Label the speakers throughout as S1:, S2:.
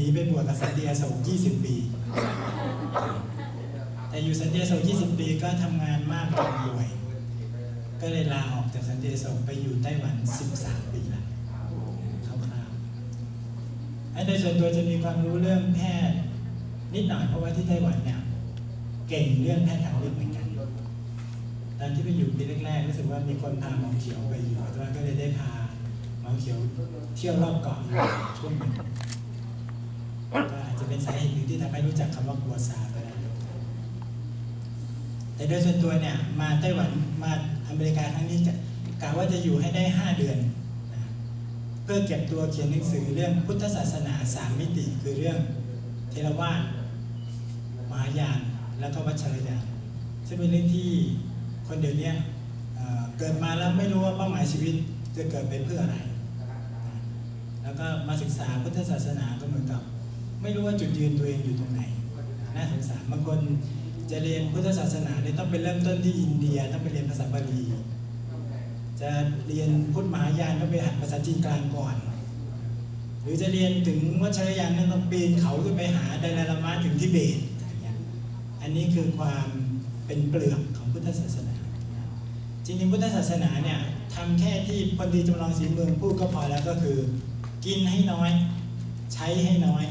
S1: หนีไปบวชกับสันติอโศก20 ปี แต่อยู่สันติอโศก20 ปีก็ทำงานมากจนป่วย ก็เลยลาออกจากสันติอโศกไปอยู่ไต้หวัน 13 ปีละคร่าวๆอันโดยส่วนตัวจะมีความรู้เรื่องแพทย์นิดหน่อยเพราะว่าที่ไต้หวันเนี่ยเก่งเรื่องแพทย์ทางเลือกเหมือนกันตอนที่ไปอยู่ปีแรกๆรู้สึกว่ามีคนพาหมอเขียวไปอยู่แต่ว่าก็เลยได้พาหมอเขียวเที่ยวรอบเกาะช่วงหนึ่ง ก็อาจจะเป็นสาเหตุหนึ่งที่ทำให้รู้จักคำว่ากัวซาก็ได้แต่โดยส่วนตัวเนี่ยมาไต้หวันมาอเมริกาครั้งนี้จะกะว่าจะอยู่ให้ได้ 5 เดือนนะเพื่อเก็บตัวเขียนหนังสือเรื่องพุทธศาสนาสามมิติคือเรื่องเทรวาสมหายานแล้วก็วัชรยานซึ่งเป็นเรื่องที่คนเดี๋ยวนี้เกิดมาแล้วไม่รู้ว่าเป้าหมายชีวิตจะเกิดไปเพื่ออะไร แล้วก็มาศึกษาพุทธศาสนาก็เหมือนกับ ไม่รู้ว่าจุดยืนตัวเองอยู่ตรงไหนน่าสงสารบางคนจะเรียนพุทธศาสนาเนี่ยต้องไปเริ่มต้นที่อินเดียต้องไปเรียนภาษาบาลี จะเรียนพุทธมหายานต้องไปหัดภาษาจีนกลางก่อน หรือจะเรียนถึงวัชรยานนั้นต้องปีนเขาขึ้นไปหาไดลาลามะถึงทิเบตอย่างเงี้ยอันนี้คือความเป็นเปลือกของพุทธศาสนา จริงๆพุทธศาสนาเนี่ยทำแค่ที่พลตรีจำลองศรีเมืองพูดก็พอแล้วก็คือ กินให้น้อย ใช้ให้น้อย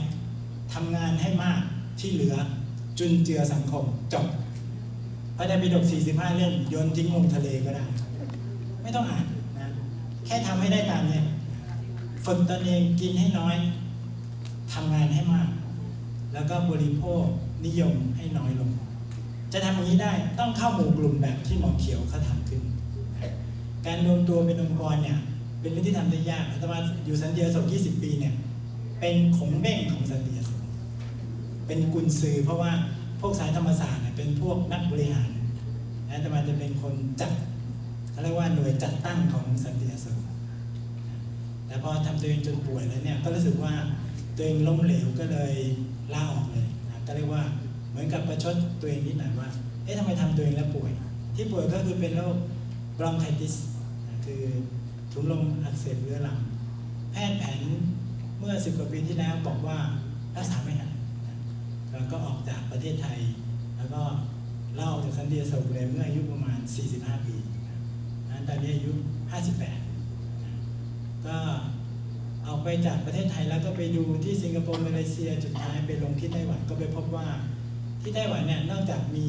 S1: ทำงานให้มากที่เหลือจุนเจือสังคมจบพระไตรปิฎก45 เล่มโยนทิ้งลงทะเลก็ได้ ไม่ต้องอ่านนะแค่ทำให้ได้ตามเนี่ยฝึกตนเองกินให้น้อยทำงานให้มาก แล้วก็บริโภคนิยมให้น้อยลง จะทำอย่างนี้ได้ต้องเข้าหมู่กลุ่มแบบที่หมอเขียวเขาทำขึ้น การรวมตัวเป็นองค์กรเนี่ยเป็นเรื่องที่ทำได้ยากอาตมาอยู่สันติอโศก20 ปีเนี่ยเป็นขงเบ้งของสันติอโศก เป็นกุญซือ เพราะว่าพวกสายธรรมศาสตร์เนี่ยเป็นพวกนักบริหารอาตมาจะเป็นคนจัดเขาเรียกว่าหน่วยจัดตั้งของสันติอโศกแต่พอทำตัวเองจนป่วยแล้วเนี่ยก็รู้สึกว่าตัวเองล้มเหลวก็เลยลาออกเลยนะก็เรียกว่าเหมือนกับประชดตัวเองนิดหน่อยว่าเอ๊ะทำไมทำตัวเองแล้วป่วย ที่ป่วยก็คือเป็นโรคบรองไคติสคือถุงลมอักเสบเรื้อรังแพทย์แผนเมื่อสิบกว่าปีที่แล้วบอกว่ารักษาไม่หาย แล้วก็ออกจากประเทศไทย แล้วก็เล่าจากสันเดียโศกเลยเมื่ออายุประมาณ 45 ปีนะตอนนี้อายุ 58นะก็ออกไปจากประเทศไทยแล้วก็ไปดูที่สิงคโปร์มาเลเซียจุดท้ายไปลงที่ไต้หวันก็ไปพบว่าที่ไต้หวันเนี่ยนอกจากมี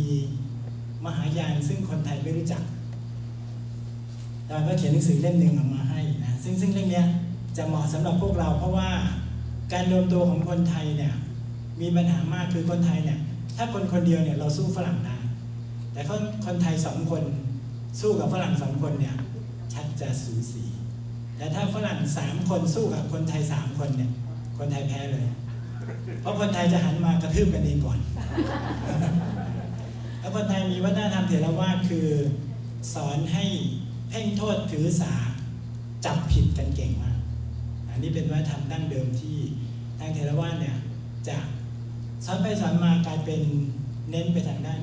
S1: มหายานซึ่งคนไทยไม่รู้จักเราก็เขียนหนังสือเล่มหนึ่งออกมาให้นะซึ่งซึ่งเรื่องนี้จะเหมาะสำหรับพวกเราเพราะว่าการรวมตัวของคนไทยเนี่ย มีปัญหามากคือคนไทยเนี่ยถ้าคนคนเดียวเนี่ยเราสู้ฝรั่งได้แต่คนคนไทยสองคนสู้กับฝรั่งสองคนเนี่ยชักจะสูสี แต่ถ้าฝรั่งสามคนสู้กับคนไทยสามคนเนี่ยคนไทยแพ้เลย เพราะคนไทยจะหันมากระทืบกันเองก่อน แล้วคนไทยมีวัฒนธรรมเถรวาทคือสอนให้เพ่งโทษถือสาจับผิดกันเก่งมาก อันนี้เป็นวัฒนธรรมดั้งเดิมที่ทางเทรวาสเนี่ยจะ สอนไปสอนมากลายเป็นเน้นไปทางด้าน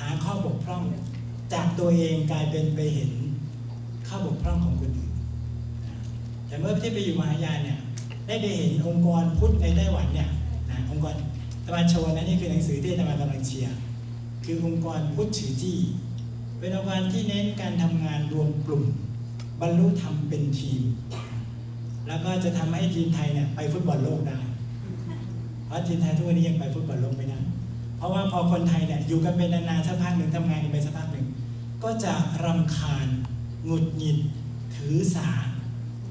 S1: หาข้อบกพร่อง จากตัวเองกลายเป็นไปเห็นข้อบกพร่องของคนอื่นแต่เมื่อที่ไปอยู่มหายานเนี่ยได้ไปเห็นองค์กรพุทธในไต้หวันเนี่ยนะองค์กรตะวันโชว์นะนี่คือหนังสือที่ตะวันกำลังเชียร์คือองค์กรพุทธถือจี้เป็นองค์กรที่เน้นการทำงานรวมกลุ่ม บรรลุธรรมเป็นทีม แล้วก็จะทำให้ทีมไทยเนี่ยไปฟุตบอลโลกได้ เพราะทีมไทยทุกวันนี้ยังไปฟุตบอลโลกไม่ได้เพราะว่าพอคนไทยเนี่ยอยู่กันเป็นนานๆสักพักหนึ่งทำงานกันไปสักพักหนึ่งก็จะรำคาญหงุดหงิดถือสา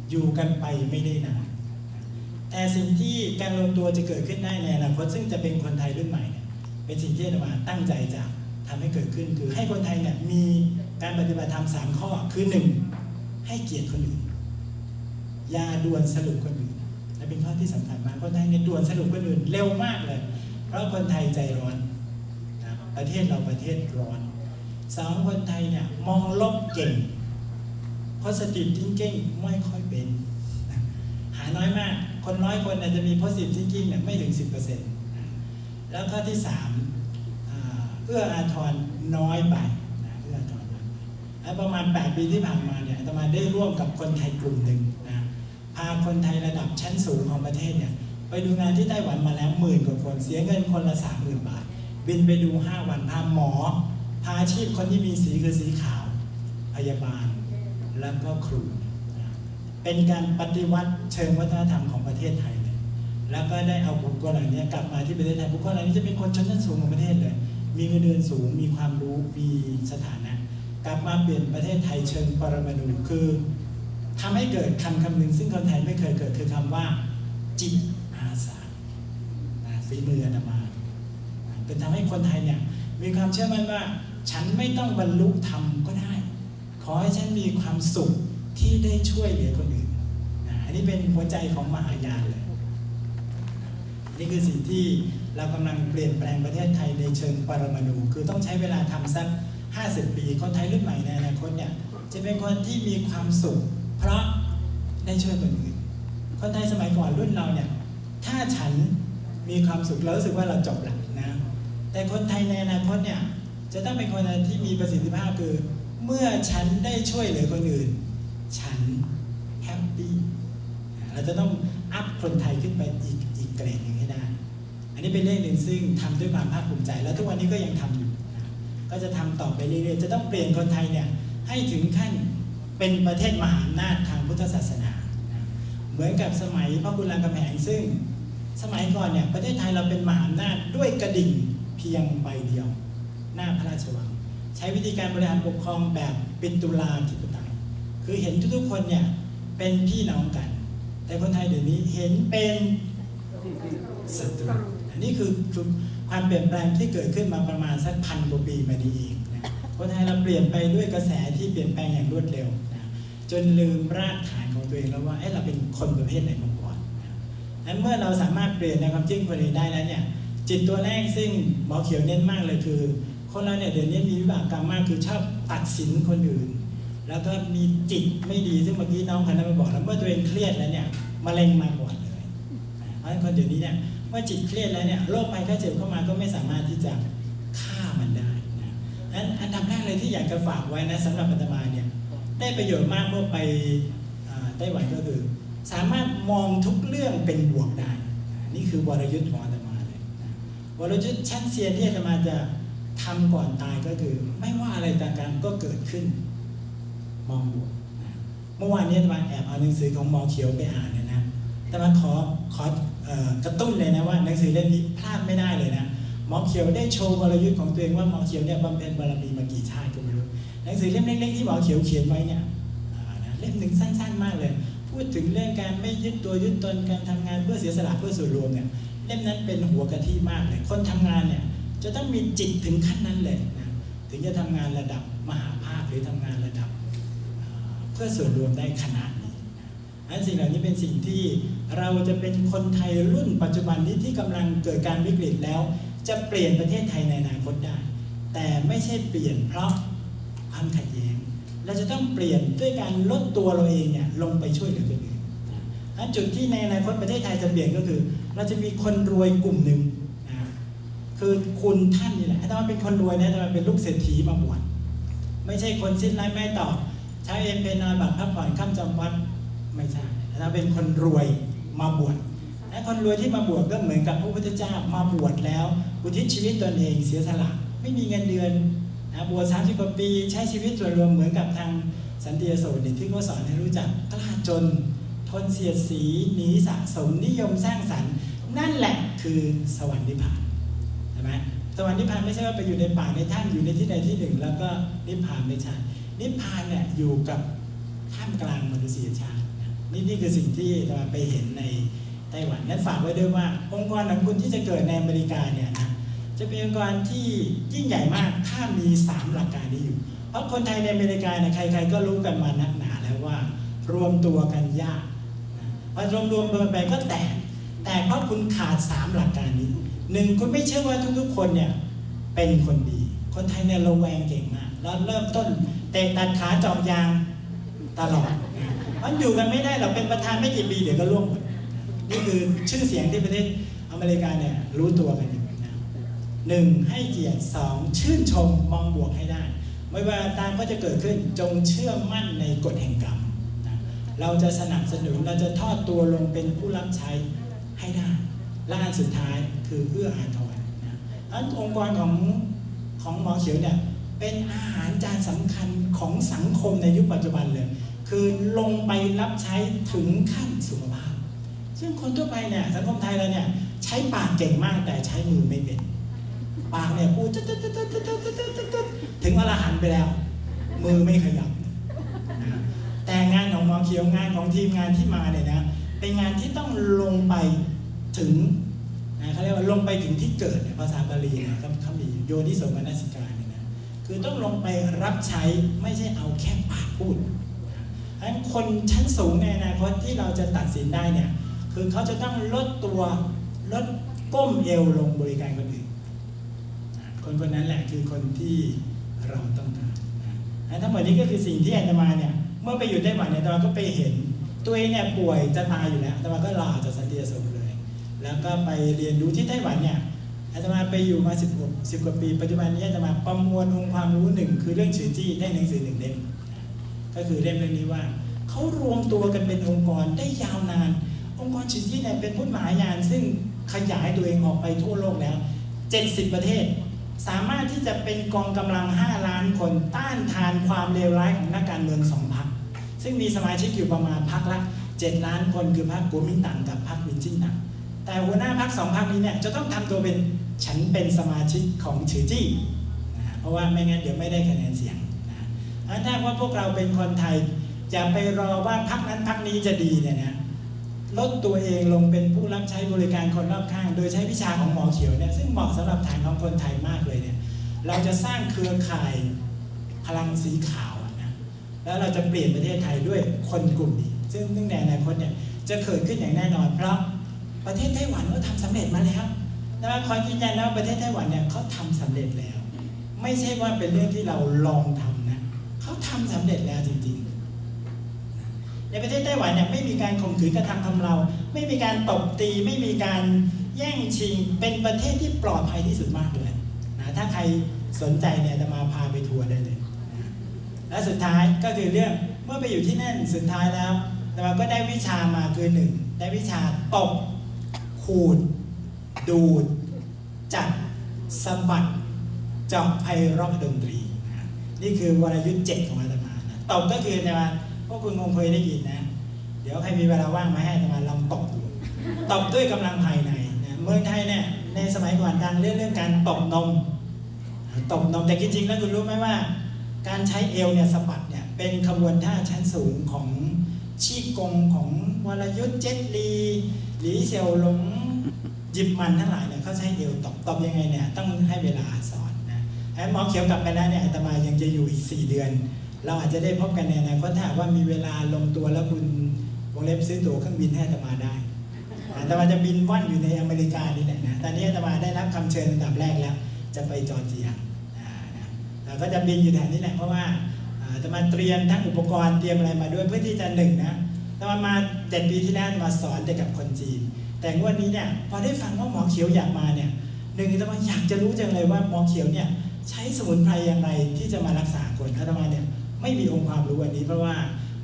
S1: อยู่กันไปไม่ได้นานแต่สิ่งที่การรวมตัวจะเกิดขึ้นได้ในอนาคตซึ่งจะเป็นคนไทยรุ่นใหม่เนี่ยเป็นสิ่งที่อาตมาตั้งใจจะทำให้เกิดขึ้นคือให้คนไทยเนี่ยมีการปฏิบัติธรรมสามข้อคือหนึ่งให้เกียรติคนอื่นอย่าด่วนสรุปคนอื่น และเป็นข้อที่สำคัญมากคนไทยเนี่ยด่วนสรุปคนอื่นเร็วมากเลย เพราะคนไทยใจร้อนนะประเทศเราประเทศร้อนสองคนไทยเนี่ยมองลบเก่ง positive thinking ไม่ค่อยเป็นหาน้อยมาก คนน้อยคนอาจจะมี positive thinking เนี่ยไม่ถึง 10%นะแล้วข้อที่สามอ่าเอื้ออาทรน้อยไปนะเอื้ออาทรน้อยไปประมาณ 8 ปีที่ผ่านมาเนี่ยอาตมาได้ร่วมกับคนไทยกลุ่มหนึ่ง พาคนไทยระดับชั้นสูงของประเทศเนี่ยไปดูงานที่ไต้หวันมาแล้วหมื่นกว่าคนเสียเงินคนละสามหมื่นบาท บินไปดู 5 วันพาหมอ พาอาชีพคนที่มีสีคือสีขาว พยาบาลแล้วก็ครู เป็นการปฏิวัติเชิงวัฒนธรรมของประเทศไทยเลย แล้วก็ได้เอาบุคคลเหล่านี้กลับมาที่ประเทศไทยบุคคลเหล่านี้จะเป็นคนชนชั้นสูงของประเทศเลย มีเงินเดือนสูงมีความรู้มีสถานะ กลับมาเปลี่ยนประเทศไทยเชิงปรมาณูคือ ทำให้เกิดคำคำหนึ่งซึ่งคนไทยไม่เคยเกิดคือคำว่า จิตอาสาฝีมืออาตมา เป็นทำให้คนไทยเนี่ยมีความเชื่อมั่นว่า ฉันไม่ต้องบรรลุธรรมก็ได้ ขอให้ฉันมีความสุขที่ได้ช่วยเหลือคนอื่นอันนี้เป็นหัวใจของมหายานเลยนี่คือสิ่งที่เรากำลังเปลี่ยนแปลงประเทศไทยในเชิงปรมาณูคือต้องใช้เวลาทำสัก 50 ปี คนไทยรุ่นใหม่ในอนาคตเนี่ยจะเป็นคนที่มีความสุข เพราะได้ช่วยคนอื่นคนไทยสมัยก่อนรุ่นเราเนี่ย ถ้าฉันมีความสุขเรารู้สึกว่าเราจบละนะ แต่คนไทยในอนาคตเนี่ย จะต้องเป็นคนที่มีประสิทธิภาพคือ เมื่อฉันได้ช่วยเหลือคนอื่น ฉันแฮปปี้เราจะต้องอัพคนไทยขึ้นไปอีกอีกเกรดหนึ่งให้ได้ อันนี้เป็นเรื่องหนึ่งซึ่งทำด้วยความภาคภูมิใจ แล้วทุกวันนี้ก็ยังทำอยู่ ก็จะทำต่อไปเรื่อยๆ จะต้องเปลี่ยนคนไทยเนี่ยให้ถึงขั้น เป็นประเทศมหาอำนาจทางพุทธศาสนา เหมือนกับสมัยพระคุณรามคำแหงซึ่ง สมัยก่อนเนี่ยประเทศไทยเราเป็นมหาอำนาจด้วยกระดิ่งเพียงใบเดียว หน้าพระราชวัง ใช้วิธีการบริหารปกครองแบบเปิตุลาธิปไตย คือเห็นทุกๆคนเนี่ยเป็นพี่น้องกัน แต่คนไทยเดี๋ยวนี้เห็นเป็นศัตรูอันนี้คือความเปลี่ยนแปลงที่เกิดขึ้นมาประมาณสักพันกว่าปีมานี้เอง คนไทยเราเปลี่ยนไปด้วยกระแสที่เปลี่ยนแปลงอย่างรวดเร็วนะจนลืมรากฐานของตัวเองแล้วว่าเอ๊ะเราเป็นคนประเภทไหนมาก่อนนะนั้นเมื่อเราสามารถเปลี่ยนในความจริงคนอื่นได้แล้วเนี่ยจิตตัวแรกซึ่งหมอเขียวเน้นมากเลยคือ คนเราเนี่ยเดี๋ยวนี้มีวิบากกรรมมากคือชอบตัดสินคนอื่น แล้วก็มีจิตไม่ดีซึ่งเมื่อกี้น้องคันนั้นมาบอกแล้วเมื่อตัวเองเครียดแล้วเนี่ยมะเร็งมาก่อนเลยเพราะฉะนั้นคนเดี๋ยวนี้เนี่ยเมื่อจิตเครียดแล้วเนี่ยโรคภัยไข้เจ็บเข้ามาก็ไม่สามารถที่จะฆ่ามันได้ นะอันอันดับแรกเลยที่อยากจะฝากไว้นะสำหรับอาตมาเนี่ยได้ประโยชน์มากเมื่อไปไต้หวันก็คือ สามารถมองทุกเรื่องเป็นบวกได้ นี่คือวรยุทธ์ของอาตมาเลยวรยุทธ์ชั้นเซียนที่อาตมาจะทำก่อนตายก็คือ ไม่ว่าอะไรต่างๆก็เกิดขึ้น มองบวกเมื่อวานนี้อาตมาแอบเอาหนังสือของหมอเขียวไปอ่านนี่ยนะแต่มาขอขออกระตุ้นเลยนะว่าหนังสือเล่มนี้พลาดไม่ได้เลยนะ หมอเขียวได้โชว์กลยุทธ์ของตัวเองว่าหมอเขียวเนี่ยบำเพ็ญบารมีมากี่ชาติก็ไม่รู้หนังสือเล่มเล็กๆที่หมอเขียวเขียนไว้เนี่ยเล่มหนึ่งสั้น ๆ มากเลย พูดถึงเรื่องการไม่ยึดตัวยึดตนการทำงานเพื่อเสียสละเพื่อส่วนรวมเนี่ยเล่มนั้นเป็นหัวกะทิมากเลยคนทำงานเนี่ยจะต้องมีจิตถึงขั้นนั้นเลยนะถึงจะทำงานระดับมหาภาคหรือทำงานระดับเพื่อส่วนรวมได้ขนาดนี้นะอันสิ่งเหล่านี้เป็นสิ่งที่เราจะเป็นคนไทยรุ่นปัจจุบันนี้ที่กำลังเกิดการวิกฤตแล้ว จะเปลี่ยนประเทศไทยในอนาคตได้ แต่ไม่ใช่เปลี่ยนเพราะความขัดแย้งเราจะต้องเปลี่ยนด้วยการลดตัวเราเองเนี่ยลงไปช่วยเหลือคนอื่นนะอันจุดที่ในอนาคตประเทศไทยจะเปลี่ยนก็คือ เราจะมีคนรวยกลุ่มหนึ่งนะคือคุณท่านนี่แหละถ้ามันเป็นคนรวยนะถ้ามันเป็นลูกเศรษฐีมาบวชไม่ใช่คนสิ้นไร้ไม่ต่อใช้เอ็มเป็นนอนแบบพักผ่อนข้ามจำวัดไม่ใช่ถ้าเป็นคนรวยมาบวชและคนรวยที่มาบวชก็เหมือนกับพระพุทธเจ้ามาบวชแล้ว อุทิศชีวิตตนเองเสียสละไม่มีเงินเดือนนะบวชสามสิบกว่าปีใช้ชีวิตส่วนรวมเหมือนกับทางสันติโสดที่เขาสอนให้รู้จักกล้าจน ทนเสียดสีหนีสะสมนิยมสร้างสรรค์ นั่นแหละคือสวรรค์นิพพานใช่ไหมสวรรค์นิพพานไม่ใช่ว่าไปอยู่ในป่าในถ้ำอยู่ในที่ใดที่หนึ่ง แล้วก็นิพพานไม่ใช่นิพพานเนี่ยอยู่กับท่ามกลางมนุษยชาตินะนี่นี่คือสิ่งที่เราไปเห็นใน ไต้หวันนั้นฝากไว้ด้วยว่า องค์กรของคุณที่จะเกิดในอเมริกาเนี่ยนะจะเป็นองค์กรที่ยิ่งใหญ่มากถ้ามีสามหลักการนี้อยู่ เพราะคนไทยในอเมริกาเนี่ยใคร ๆ ก็รู้กันมานักหนาแล้วว่ารวมตัวกันยากพอรวมรวมไปก็แตกแต่เพราะคุณขาดสามหลักการนี้หนึ่งคุณไม่เชื่อว่าทุกๆคนเนี่ยเป็นคนดี คนไทยเนี่ยระแวงเก่งมาก แล้วเริ่มต้นเตะตัดขาจอบยางตลอดมันอยู่กันไม่ได้เราเป็นประธานไม่กี่ปีเดี๋ยวก็ร่วงหมด นี่คือชื่อเสียงที่ประเทศอเมริกาเนี่ยรู้ตัวกันอยู่นะหนึ่งให้เกียรติสองชื่นชมมองบวกให้ได้ ไม่ว่าตามก็จะเกิดขึ้นจงเชื่อมั่นในกฎแห่งกรรมนะเราจะสนับสนุนเราจะทอดตัวลงเป็นผู้รับใช้ให้ได้และอันสุดท้ายคือเอื้ออาทรนะอันองค์กรของของหมอเขียวเนี่ยเป็นอาหารจานสำคัญของสังคมในยุคปัจจุบันเลย คือลงไปรับใช้ถึงขั้นสุขภาพ ซึ่งคนทั่วไปเนี่ยสังคมไทยเราเนี่ยใช้ปากเก่งมากแต่ใช้มือไม่เป็น ปากเนี่ยพูดถึงอาหันไปแล้ว มือไม่ขยับ แต่งานของมอเคียวงานของทีมงานที่มาเนี่ยนะเป็นงานที่ต้องลงไปถึงนะเขาเรียกว่าลงไปถึงที่เกิดภาษาบาลีนะครับเขามีโยนิสมนัสิกาเนี่ยนะคือต้องลงไปรับใช้ไม่ใช่เอาแค่ปากพูดดังนั้นคนชั้นสูงในอนาคตที่เราจะตัดสินได้เนี่ย คือเขาจะต้องลดตัวลดก้มเอวลงบริการคนอื่นคนคนนั้นแหละคือคนที่เราต้องการนะทั้งหมดนี้ก็คือสิ่งที่อาตมาเนี่ยเมื่อไปอยู่ไต้หวันเนี่ยอาตมาก็ไปเห็นตัวเองเนี่ยป่วยจะตายอยู่แล้วอาตมาก็ลาออกจากสันติอโศกเลย แล้วก็ไปเรียนรู้ที่ไต้หวันเนี่ยอาตมาไปอยู่มา10กว่า10กว่าปีปัจจุบันนี้อาตมาประมวลองค์ความรู้หนึ่งคือเรื่องชื่อจี้ได้หนังสือหนึ่งเล่มก็คือเล่มเรื่องนี้ว่าเขารวมตัวกันเป็นองค์กรได้ยาวนาน องค์กรชื่อจี้เนี่ยเป็นพุทธมหายาน ซึ่งขยายตัวเองออกไปทั่วโลกแล้ว 70 ประเทศ สามารถที่จะเป็นกองกำลัง 5 ล้านคนต้านทานความเลวร้ายของนักการเมืองสองพรรคซึ่งมีสมาชิกอยู่ประมาณพรรคละ7ล้านคนคือพรรคกัวมินตังกับพรรคมินจินตังแต่หัวหน้าพรรคสองพรรคนี้เนี่ยจะต้องทำตัวเป็นฉันเป็นสมาชิกของฉือจี้นะเพราะว่าไม่งั้นเดี๋ยวไม่ได้คะแนนเสียงนะถ้าว่าพวกเราเป็นคนไทยจะไปรอว่าพรรคนั้นพรรคนี้จะดีเนี่ยนะ ลดตัวเองลงเป็นผู้รับใช้บริการคนรอบข้าง โดยใช้วิชาของหมอเขียวเนี่ยซึ่งเหมาะสำหรับฐานของคนไทยมากเลยเนี่ยเราจะสร้างเครือข่ายพลังสีขาวนะแล้วเราจะเปลี่ยนประเทศไทยด้วยคนกลุ่มนี้ ซึ่งเนื่องในอนาคตเนี่ยจะเกิดขึ้นอย่างแน่นอน เพราะประเทศไต้หวันเขาทำสำเร็จมาแล้วนะคอยยืนยันนะว่าประเทศไต้หวันเนี่ยเขาทำสำเร็จแล้ว ไม่ใช่ว่าเป็นเรื่องที่เราลองทำนะเขาทำสำเร็จแล้วจริง ในประเทศไต้หวันเนี่ยไม่มีการข่มขืนกระทำทำเรา ไม่มีการตบตีไม่มีการแย่งชิง เป็นประเทศที่ปลอดภัยที่สุดมากเลยนะถ้าใครสนใจเนี่ยจะมาพาไปทัวร์ได้เลยนะและสุดท้ายก็คือเรื่องเมื่อไปอยู่ที่นั่นสุดท้ายแล้วแต่มาก็ได้วิชามาคือหนึ่งได้วิชาตบขูด ดูด จัดสะบัดเจาะไพเราะดนตรีนะนี่คือวรยุทธ์เจ็ดของอาตมานะตบก็คือในวัน พวกคุณคงเคยได้ยินนะ เดี๋ยวใครมีเวลาว่างมาให้อาตมาลองตบดูตบด้วยกำลังภายในนะเมืองไทยเนี่ยในสมัยก่อนดังเรื่องเรื่องการตบนมตบนมแต่จริงๆแล้วคุณรู้ไหมว่า การใช้เอวเนี่ยสะบัดเนี่ยเป็นขบวนท่าชั้นสูงของชีกงของวรยุทธ์เจ็ดลีหลีเซียวหลงยิบมันทั้งหลายเนี่ยเขาใช้เอวตบตบยังไงเนี่ยต้องให้เวลาสอนนะไอ้หมอเขียวกลับไปแล้วเนี่ยอาตมายังจะอยู่อีก 4 เดือน เราอาจจะได้พบกันในอนาคตถ้าหากว่ามีเวลาลงตัวแล้วคุณวงเล็บซื้อตั๋วเครื่องบินให้อาตมาได้อาตมาจะบินว่อนอยู่ในอเมริกานี่แหละนะตอนนี้อาตมาได้รับคำเชิญอันดับแรกแล้ว จะไปจอร์เจียอ่านะเราก็จะบินอยู่แถวนี้แหละเพราะว่าอ่าอาตมาเตรียมทั้งอุปกรณ์เตรียมอะไรมาด้วยเพื่อที่จะหนึ่งนะอาตมามาเจ็ดปีที่แล้วอาตมาสอนเด็กกับคนจีน แต่งวดนี้เนี่ยพอได้ฟังว่าหมอเขียวอยากมาเนี่ยหนึ่งอาตมาอยากจะรู้จังเลยว่าหมอเขียวเนี่ยใช้สมุนไพรอย่างไรที่จะมารักษาคนอาตมาเนี่ย ไม่มีองค์ความรู้อันนี้ เพราะว่า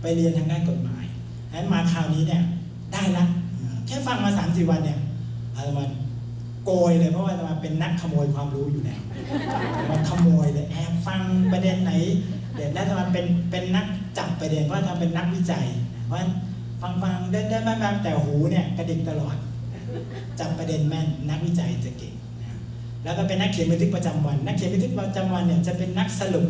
S1: ไปเรียนทางด้านกฎหมายฉะนั้นมาคราวนี้เนี่ยได้ละแค่ฟังมา3ามสี่วันเนี่ยอาตมาโกยเลยเพราะว่าอาตมาเป็นนักขโมยความรู้อยู่แล้วมันขโมยเลยแอบฟังประเด็นไหนเด็ดแล้วอาตมาเป็นเป็นนักจับประเด็นเพราะอาตมาเป็นนักวิจัย เพราะฉะนั้นฟังฟังเดินเดินแป๊บๆแต่หูเนี่ยกระดิกตลอดจับประเด็นแม่นนักวิจัยจะเก่งแล้วก็เป็นนักเขียนบันทึกประจำวัน นักเขียนบันทึกประจำวันเนี่ยจะเป็นนักสรุป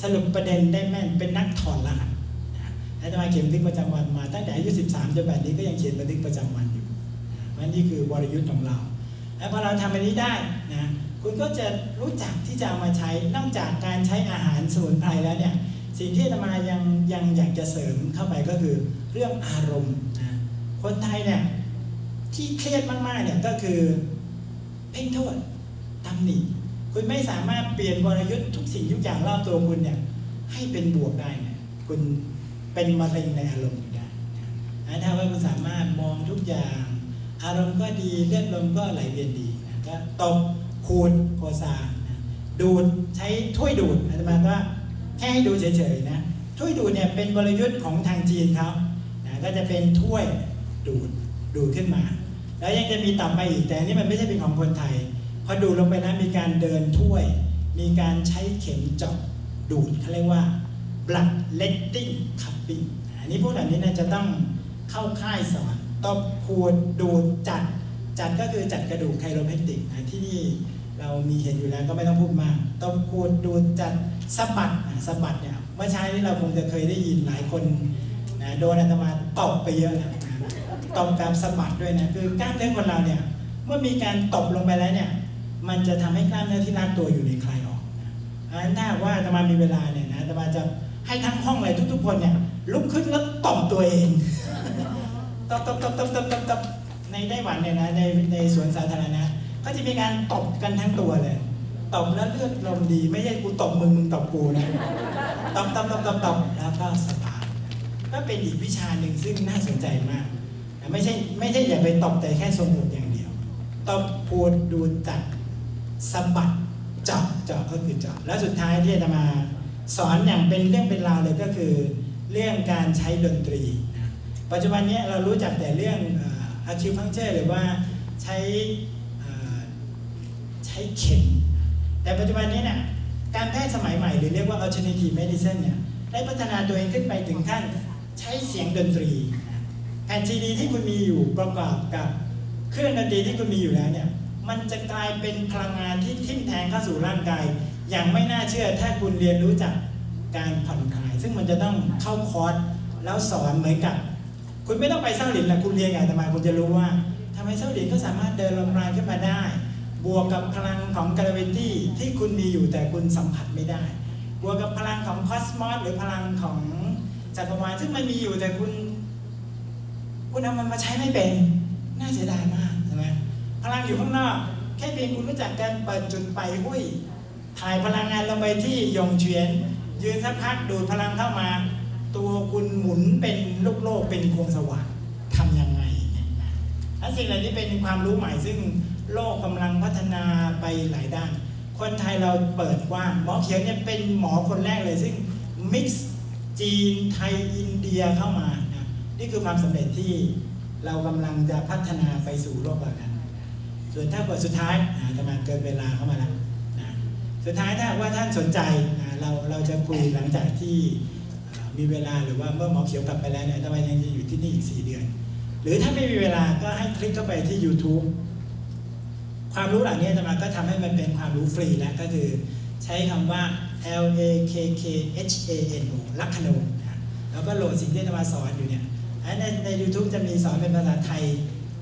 S1: สรุปประเด็นได้แม่นเป็นนักถอดรหัสนะอาตมาเขียนบันทึกประจำวันมาตั้งแต่อายุ 13จนแบบนี้ก็ยังเขียนบันทึกประจำวันอยู่นะเพราะนี่คือวรยุทธ์ของเรา แล้วพอเราทำอันนี้ได้นะคุณก็จะรู้จักที่จะเอามาใช้นอกจากการใช้อาหารสมุนไพรแล้วเนี่ยสิ่งที่อาตมายังยังอยากจะเสริมเข้าไปก็คือเรื่องอารมณ์นะคนไทยเนี่ยที่เครียดมากๆเนี่ยก็คือเพ่งโทษตำหนิ คุณไม่สามารถเปลี่ยนวรยุทธ์ทุกสิ่งทุกอย่างรอบตัวคุณเนี่ยให้เป็นบวกได้เนี่ยคุณเป็นมะเร็งในอารมณ์อยู่ได้นะถ้าว่าคุณสามารถมองทุกอย่าง อารมณ์ก็ดีเลือดลมก็ไหลเวียนดีนะก็ตบคูณโคซานะดูดใช้ถ้วยดูดอาตมาก็แค่ให้ดูเฉยๆนะถ้วยดูดเนี่ยเป็นวรยุทธ์ของทางจีนเขานะก็จะเป็นถ้วยดูดดูดขึ้นมา แล้วยังจะมีต่อไปอีกแต่นี่มันไม่ใช่เป็นของคนไทย พอดูดลงไปแล้วมีการเดินถ้วย มีการใช้เข็มเจาะดูดเขาเรียกว่า blood letting cupping อันนี้พวกเหล่านี้นะจะต้องเข้าค่ายสอนตบขูดดูดจัด จัดก็คือจัดกระดูกไคโรเพคติกอะที่นี่เรามีเห็นอยู่แล้วก็ไม่ต้องพูดมากตบขูดดูดจัดสะบัดสะบัดเนี่ยเมื่อเช้านี้เราคงจะเคยได้ยินหลายคนนะโดนอาตมาตบไปเยอะแล้วนะตบแบบสะบัดด้วยนะคือกล้ามเนื้อคนเราเนี่ยเมื่อมีการตบลงไปแล้วเนี่ย มันจะทำให้กล้ามเนื้อที่รัดตัวอยู่ในคลายออกนะเพราะฉะนั้นถ้าว่าอาตมามีเวลาเนี่ยนะอาตมาจะให้ทั้งห้องเลยทุกๆคนเนี่ยลุกขึ้นแล้วตบตัวเองตบตบตบตบตบตบตบในไต้หวันเนี่ยนะในในสวนสาธารณะก็จะมีการตบกันทั้งตัวเลยตบแล้วเลือดลมดี ไม่ใช่กูตบมึงมึงตบกูนะตบตบตบตบตบแล้วก็สบายก็เป็นอีกวิชาหนึ่งซึ่งน่าสนใจมากแต่ไม่ใช่ไม่ใช่อย่าไปตบแต่แค่ทรงผมอย่างเดียวตบพูดดูจัด สะบัดเจาะเจาะก็คือเจาะแล้วสุดท้ายที่จะมาสอนอย่างเป็นเรื่องเป็นราวเลยก็คือ เรื่องการใช้ดนตรีนะปัจจุบันนี้เรารู้จักแต่เรื่องอาคิวพังเจอร์หรือว่าใช้ใช้เข็มแต่ปัจจุบันนี้เนี่ยการแพทย์สมัยใหม่หรือเรียกว่า alternative medicine เนี่ยได้พัฒนาตัวเองขึ้นไปถึงขั้นใช้เสียงดนตรีแผ่นซีดีที่คุณมีอยู่ประกอบกับเครื่องดนตรีที่คุณมีอยู่แล้วเนี่ย มันจะกลายเป็นพลังงานที่ทิ่มแทงเข้าสู่ร่างกาย อย่างไม่น่าเชื่อถ้าคุณเรียนรู้จักการผ่อนคลาย ซึ่งมันจะต้องเข้าคอร์สแล้วสอนเหมือนกับ คุณไม่ต้องไปเศร้าหลินแหละคุณเรียนกับอาตมาคุณจะรู้ว่าทำไมเศร้าหลินก็สามารถเดินลมปราณขึ้นมาได้ บวกกับพลังของกราวิตี้ที่คุณมีอยู่แต่คุณสัมผัสไม่ได้ บวกกับพลังของคอสมอสหรือพลังของจักรวาลซึ่งมันมีอยู่แต่คุณ คุณเอามันมาใช้ไม่เป็นน่าเสียดายมากใช่ไหม พลังอยู่ข้างนอกแค่เพียงคุณรู้จักการเปิดจุดไปหุ้ยถ่ายพลังงานลงไปที่ยงเฉียน ยืนสักพักดูดพลังเข้ามา ตัวคุณหมุนเป็นลูกโลกเป็นโครงสว่างทำยังไงเนี่ยนะและสิ่งเหล่านี้เป็นความรู้ใหม่ซึ่งโลกกำลังพัฒนาไปหลายด้าน คนไทยเราเปิดกว้างหมอเขียวเนี่ยเป็นหมอคนแรกเลยซึ่งมิกซ์จีนไทยอินเดียเข้ามานะนี่คือความสำเร็จที่เรากำลังจะพัฒนาไปสู่โลกแบบนั้น ส่วนถ้าบทสุดท้ายอ่าจะมาเกินเวลาเข้ามาแล้วนะสุดท้ายถ้าว่าท่านสนใจอ่าเราเราจะคุยหลังจากที่มีเวลาหรือว่าเมื่อหมอเขียวกลับไปแล้วเนี่ยทำไมยังจะอยู่ที่นี่อีก 4 เดือน หรือถ้าไม่มีเวลาก็ให้คลิกเข้าไปที่ YouTube ความรู้เหล่านี้จะมาก็ทำให้มันเป็นความรู้ฟรีแล้วก็คือใช้คำว่า L A K K H A N O ลักขณูนะแล้วก็โหลดสิ่งที่จะมาสอนอยู่เนี่ยในใน YouTube จะมีสอนเป็นภาษาไทย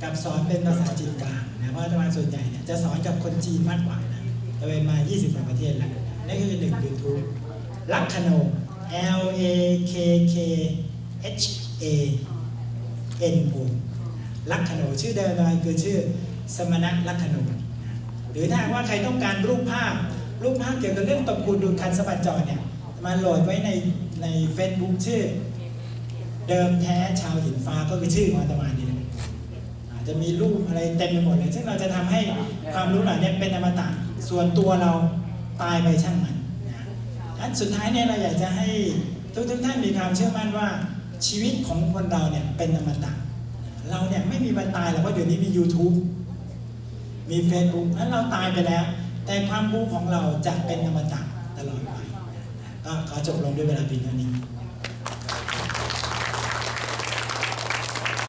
S1: กับสอนเป็นภาษาจีนกลางนะเพราะอาตมาส่วนใหญ่เนี่ยจะสอนกับคนจีนมากกว่านะจะเป็นมา 20กว่าประเทศแล้วนั่นคือหนึ่ง YouTube ลักขณู L A K K H A N O ลักขณูชื่อเดิมเลยคือชื่อสมณะลักขณูหรือถ้าว่าใครต้องการรูปภาพ รูปภาพเกี่ยวกับเรื่องตบคูดดูดคันสะบัดจอเนี่ยมาโหลดไว้ในใน Facebook ชื่อ เดิมแท้ชาวหินฟ้าก็คือชื่อของอาตมานี่ อาจจะมีรูปอะไรเต็มไปหมดเลย ซึ่งเราจะทำให้ความรู้เหล่านี้เป็นอมตะส่วนตัวเราตายไปช่างมันนะอันสุดท้ายเนี่ยเราอยากจะให้ทุกทุกๆท่านมีความเชื่อมั่นว่าชีวิตของคนเราเนี่ยเป็นอมตะเราเนี่ยไม่มีวันตายหรอกเพราะเดี๋ยวนี้มี YouTube มี Facebook นั้นเราตายไปแล้ว แต่ความรู้ของเราจะเป็นอมตะตลอดไปก็ขอจบลงด้วยเวลาเพียงเท่านี้